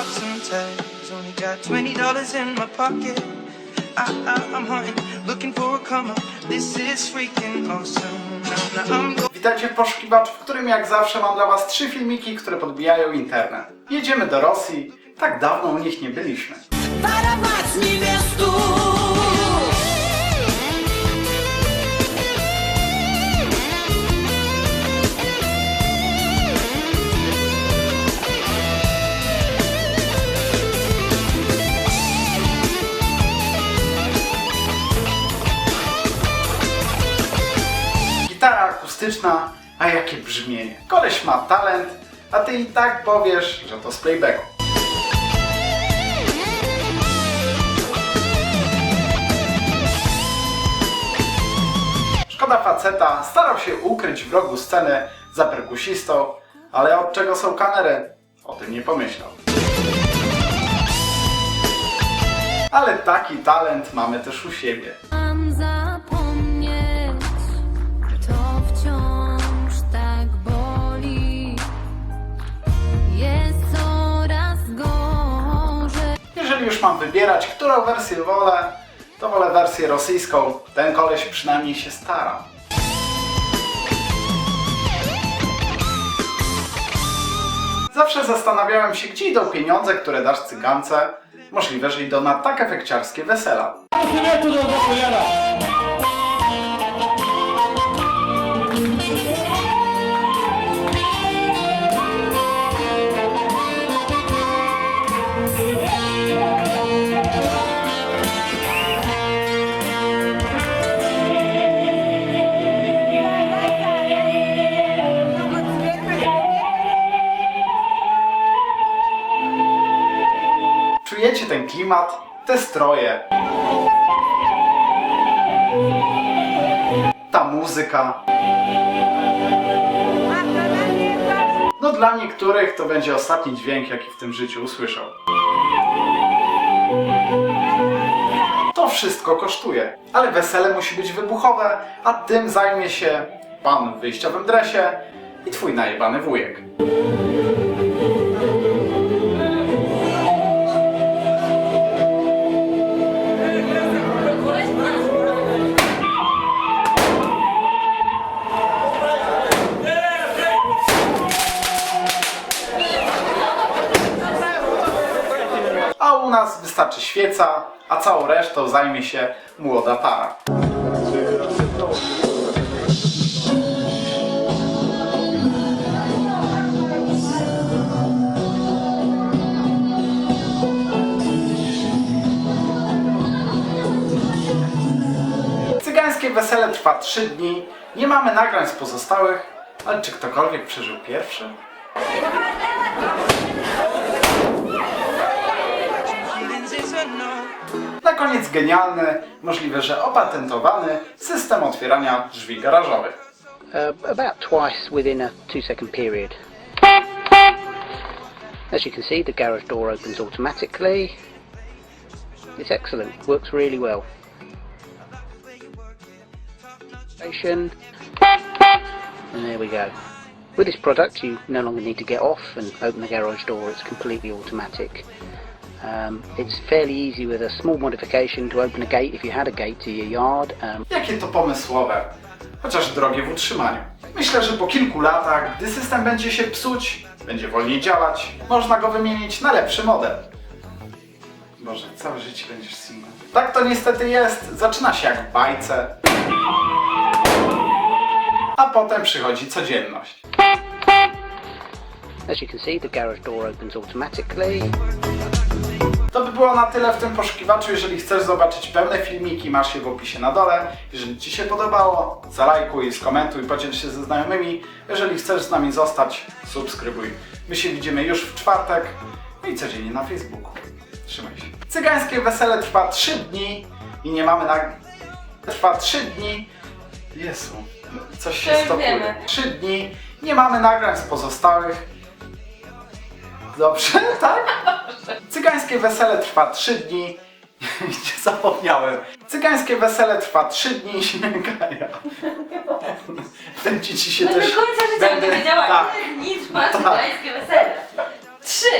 hard sometimes. Only got twenty dollars in my pocket. I, I, I'm hunting, looking for a. This is freaking awesome. Poszukiwacz, w którym jak zawsze mam dla Was trzy filmiki, które podbijają internet. Jedziemy do Rosji. Tak dawno u nich nie byliśmy. Gitara akustyczna, a jakie brzmienie. Koleś ma talent, a ty i tak powiesz, że to z playbacku. Szkoda faceta, starał się ukryć w rogu sceny za perkusistą, ale od czego są kamery? O tym nie pomyślał. Ale taki talent mamy też u siebie. Już mam wybierać, którą wersję wolę, to wolę wersję rosyjską. Ten koleś przynajmniej się stara. Zawsze zastanawiałem się, gdzie idą pieniądze, które dasz cygance. Możliwe, że idą na tak efekciarskie wesela. Czujecie ten klimat, te stroje, ta muzyka. No dla niektórych to będzie ostatni dźwięk, jaki w tym życiu usłyszał. To wszystko kosztuje, ale wesele musi być wybuchowe, a tym zajmie się pan w wyjściowym dresie i twój najebany wujek. Wystarczy świeca, a całą resztą zajmie się młoda para. Cygańskie wesele trwa 3 dni. Nie mamy nagrań z pozostałych, ale czy ktokolwiek przeżył pierwszy? Na koniec genialny, możliwe, że opatentowany system otwierania drzwi garażowych. uh, about twice within a two second period. As you can see, the garage door opens automatically. It's excellent, works really well. Station. And there we go. With this product, you no longer need to get off and open the garage door, it's completely automatic. It's fairly easy with a small modification to open a gate if you had a gate to your yard. Jakie to pomysłowe, chociaż drogie w utrzymaniu. Myślę, że po kilku latach, gdy system będzie się psuć, będzie wolniej działać, można go wymienić na lepszy model. Boże, całe życie będziesz single. Tak to niestety jest. Zaczyna się jak w bajce. A potem przychodzi codzienność. as you can see, the garage door opens automatically. To by było na tyle w tym poszukiwaczu. Jeżeli chcesz zobaczyć pełne filmiki, masz je w opisie na dole. Jeżeli Ci się podobało, zalajkuj, skomentuj, podziel się ze znajomymi. Jeżeli chcesz z nami zostać, subskrybuj. My się widzimy już w czwartek i codziennie na Facebooku. Trzymaj się. Cygańskie wesele trwa 3 dni i nie mamy na... Trwa 3 dni. Jezu, coś się już stopuje. wiemy. 3 dni, nie mamy nagrań z pozostałych. Dobrze, tak? Cygańskie wesele trwa 3 dni. Nie zapomniałem. Cygańskie wesele trwa 3 dni śmigaja. Będzie ci się No do też... końca życia będę wiedziała, tak. ile dni trwa Tak. cygańskie wesele. Trzy!